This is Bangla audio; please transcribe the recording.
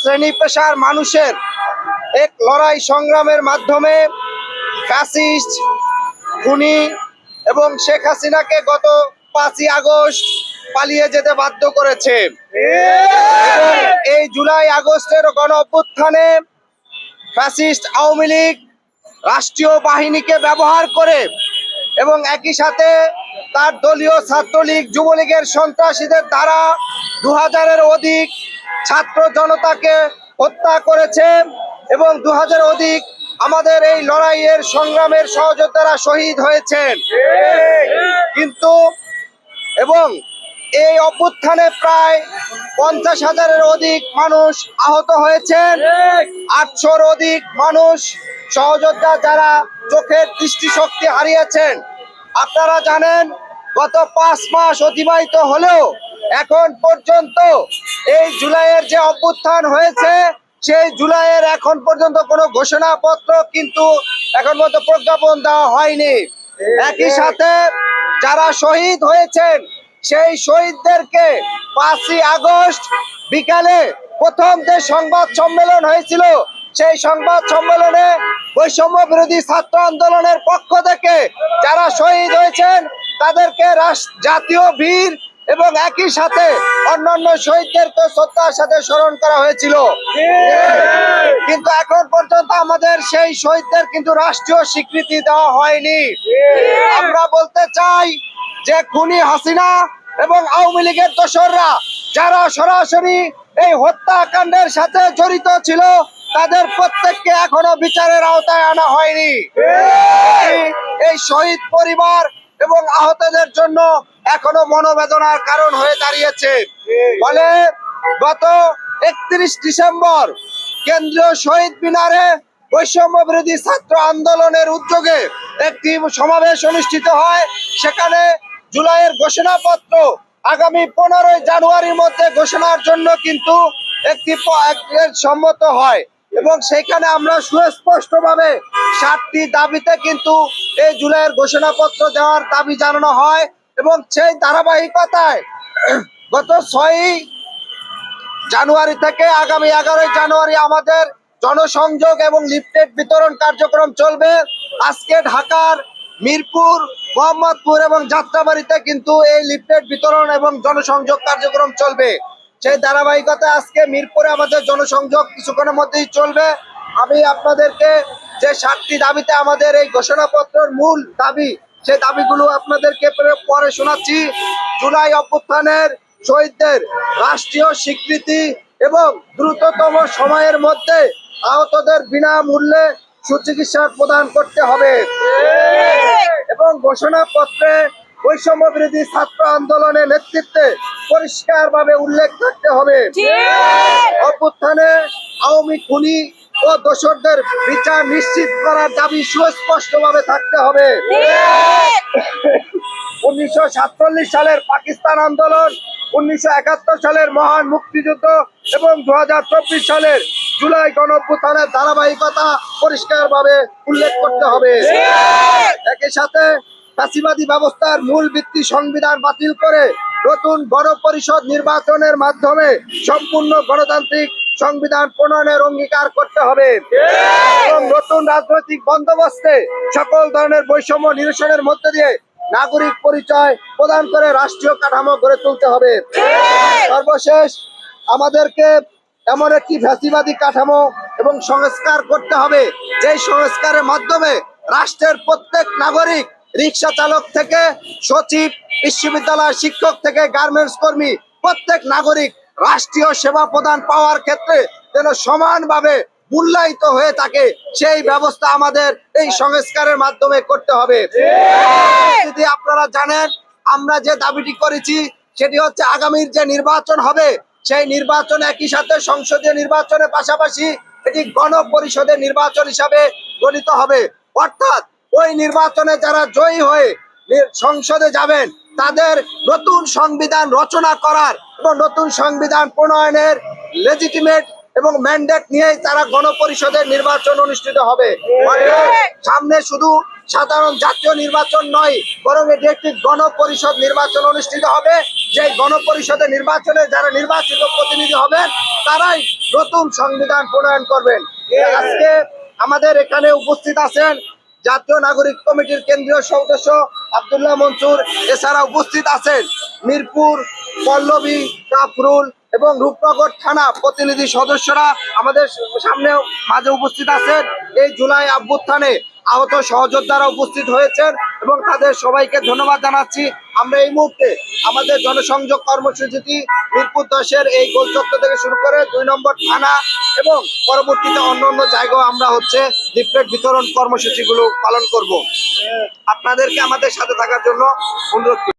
শ্রেণি পেশার মানুষের এক লড়াই সংগ্রামের মাধ্যমে ফ্যাসিস্ট, খুনি এবং শেখ হাসিনাকে গত পাঁচই আগস্ট পালিয়ে যেতে বাধ্য করেছে। এই জুলাই আগস্টের গণ অভ্যুত্থানে ফ্যাসিস্ট আওয়ামী লীগ রাষ্ট্রীয় বাহিনীকে ব্যবহার করে এবং একই সাথে তার দলীয় ছাত্রলীগ, যুবলীগের সন্ত্রাসীদের দ্বারা দু হাজারের অধিক ছাত্র জনতাকে হত্যা করেছে এবং দু হাজার অধিক আমাদের এই লড়াইয়ের সংগ্রামের সহযোদ্ধারা শহীদ হয়েছেন। কিন্তু এবং এই অভ্যুত্থানে প্রায় পঞ্চাশ হাজারের অধিক মানুষ আহত হয়েছেন। আটশোর অধিক মানুষ সহযোদ্ধা যারা চোখের দৃষ্টিশক্তি হারিয়েছেন। আপনারা জানেন, গত পাঁচ মাস অতিবাহিত হলেও এখন পর্যন্ত এই জুলাইয়ের যে অভ্যুত্থান হয়েছে, সেই জুলাইয়ের এখন পর্যন্ত কোনো ঘোষণাপত্র কিন্তু এখন পর্যন্ত প্রজ্ঞাপন দেওয়া হয়নি। একই সাথে যারা শহীদ হয়েছেন, সেই শহীদদেরকে পাঁচই আগস্ট বিকালে প্রথম যে সংবাদ সম্মেলন হয়েছিল, সেই সংবাদ সম্মেলনে বৈষম্য বিরোধী ছাত্র আন্দোলনের পক্ষ থেকে যারা শহীদ হয়েছেন, তাদেরকে জাতীয় বীর এবং একই সাথে অন্যান্য শহীদদেরকে শ্রদ্ধার সাথে স্মরণ করা হয়েছিল। কিন্তু এখন পর্যন্ত আমাদের সেই শহীদদের কিন্তু রাষ্ট্রীয় স্বীকৃতি দেওয়া হয়নি। আমরা বলতে চাই যে খুনি হাসিনা এবং আওয়ামী লীগের দোসররা যারা সরাসরি এই হত্যাকাণ্ডের সাথে জড়িত ছিল, তাদের প্রত্যেককে এখনও বিচারের আওতায় আনা হয়নি। এই- এই শহীদ পরিবার এবং আহতদের জন্য এখনও মনোবেদনার কারণ হয়ে দাঁড়িয়েছে। ফলে গত একত্রিশ ডিসেম্বর কেন্দ্রীয় শহীদ মিনারে বৈষম্য বিরোধী ছাত্র আন্দোলনের উদ্যোগে একটি সমাবেশ অনুষ্ঠিত হয়। সেখানে জুলাইয়ের ঘোষণাপত্র আগামী পনেরোই জানুয়ারির মধ্যে ঘোষণার জন্য কিন্তু একটি সম্মত হয় এবং সেখানে আমরা সুস্পষ্ট ভাবে সাতটি দাবিতে কিন্তু এই জুলাইয়ের ঘোষণাপত্র দেওয়ার দাবি জানানো হয়। এবং সেই ধারাবাহিকতায় গত ছয়ই জানুয়ারি থেকে আগামী এগারোই জানুয়ারি আমাদের জনসংযোগ এবং লিফলেট বিতরণ কার্যক্রম চলবে। আজকে ঢাকার মিরপুর, মোহাম্মদপুর এবং যাত্রাবাড়িতে কিন্তু এই লিফলেট বিতরণ এবং জনসংযোগ কার্যক্রম চলবে। সেই ধারাবাহিকতায় আজকে মিরপুরে আমাদের জনসংযোগ কিছুক্ষণের মধ্যেই চলবে। আমি আপনাদেরকে যে সাতটি দাবিতে আমাদের এই ঘোষণাপত্রের মূল দাবি সেই দাবিগুলো আপনাদেরকে পরে- পরে শোনাচ্ছি। জুলাই অভ্যুত্থানের শহীদদের রাষ্ট্রীয় স্বীকৃতি এবং দ্রুততম সময়ের মধ্যে আহতদের বিনামূল্যে সুচিকিৎসা প্রদান করতে হবে। এবং ঘোষণাপত্রে বৈষম্য বিরোধী ছাত্র আন্দোলনের নেতৃত্বে পরিষ্কারভাবে উল্লেখ থাকতে হবে। অভ্যুত্থানে আওয়ামী খুনি ও দোষরদের বিচার নিশ্চিত করার দাবি সুস্পষ্টভাবে থাকতে হবে। উনিশশো সাতচল্লিশ সালের পাকিস্তান আন্দোলন, উনিশশো একাত্তর সালের মহান মুক্তিযুদ্ধ এবং দু সালের জুলাই গণঅভ্যুত্থানের ধারাবাহিকতা পরিষ্কারভাবে উল্লেখ করতে হবে। একই সাথে ফাঁসিবাদী ব্যবস্থার মূল ভিত্তি সংবিধান বাতিল করে নতুন গণপরিষদ নির্বাচনের মাধ্যমে সম্পূর্ণ গণতান্ত্রিক সংবিধান প্রণয়নের অঙ্গীকার করতে হবে। এবং নতুন রাজনৈতিক বন্দোবস্তে সকল ধরনের বৈষম্য নিরসনের মধ্যে দিয়ে নাগরিক পরিচয় প্রদান করে রাষ্ট্রীয় কাঠামো গড়ে তুলতে হবে। সর্বশেষ, আমাদেরকে এমন একটি ফ্যাসিবাদী কাঠামো এবং সংস্কার করতে হবে, যেই সংস্কারের মাধ্যমে রাষ্ট্রের প্রত্যেক নাগরিক, রিক্সা চালক থেকে সচিব বিশ্ববিদ্যালয় শিক্ষক থেকে গার্মেন্টস কর্মী, প্রত্যেক নাগরিক রাষ্ট্রীয় সেবা প্রদান পাওয়ার ক্ষেত্রে যেন সমানভাবে মূল্যায়িত হয়ে থাকে, সেই ব্যবস্থা আমাদের এই সংস্কারের মাধ্যমে করতে হবে। যদি আপনারা জানেন, আমরা যে দাবিটি করেছি, সেটি হচ্ছে আগামীর যে নির্বাচন হবে, সেই নির্বাচন একই সাথে সংসদীয় নির্বাচনের পাশাপাশি এটি গণপরিষদের নির্বাচন হিসাবে গণিত হবে। অর্থাৎ ওই নির্বাচনে যারা জয়ী হয়ে সংসদে যাবেন, তাদের নতুন সংবিধান রচনা করার নতুন সংবিধান প্রণয়নের লেজিটিমেট এবং ম্যান্ডেট নিয়েই তারা গণপরিষদের নির্বাচন অনুষ্ঠিত হবে। সামনে শুধু সাধারণ জাতীয় নির্বাচন নয়, বরং এটি একটি গণপরিষদ নির্বাচন অনুষ্ঠিত হবে। যে গণপরিষদের নির্বাচনে যারা নির্বাচিত প্রতিনিধি হবেন, তারাই নতুন সংবিধান প্রণয়ন করবেন। আজকে আমাদের এখানে উপস্থিত আছেন জাতীয় নাগরিক কমিটির কেন্দ্রীয় সদস্য আবদুল্লাহ মনসুর। এছাড়া উপস্থিত আছেন মিরপুর পল্লবী, কাফরুল এবং রূপনগর থানা প্রতিনিধি সদস্যরা আমাদের সামনে মাঝে উপস্থিত আছেন এই জুলাই আভ্যুত্থানে আহত সহযোদ্ধারা উপস্থিত হয়েছেন এবং তাদের সবাইকে ধন্যবাদ জানাচ্ছি আমরা এই মুহূর্তে আমাদের জনসংযোগ কর্মসূচিটি মিরপুর দশের এই গোলচত্বর থেকে শুরু করে দুই নম্বর থানা এবং পরবর্তীতে অন্য অন্য জায়গাও আমরা হচ্ছে লিফলেট বিতরণ কর্মসূচিগুলো পালন করব আপনাদেরকে আমাদের সাথে থাকার জন্য অনুরোধ।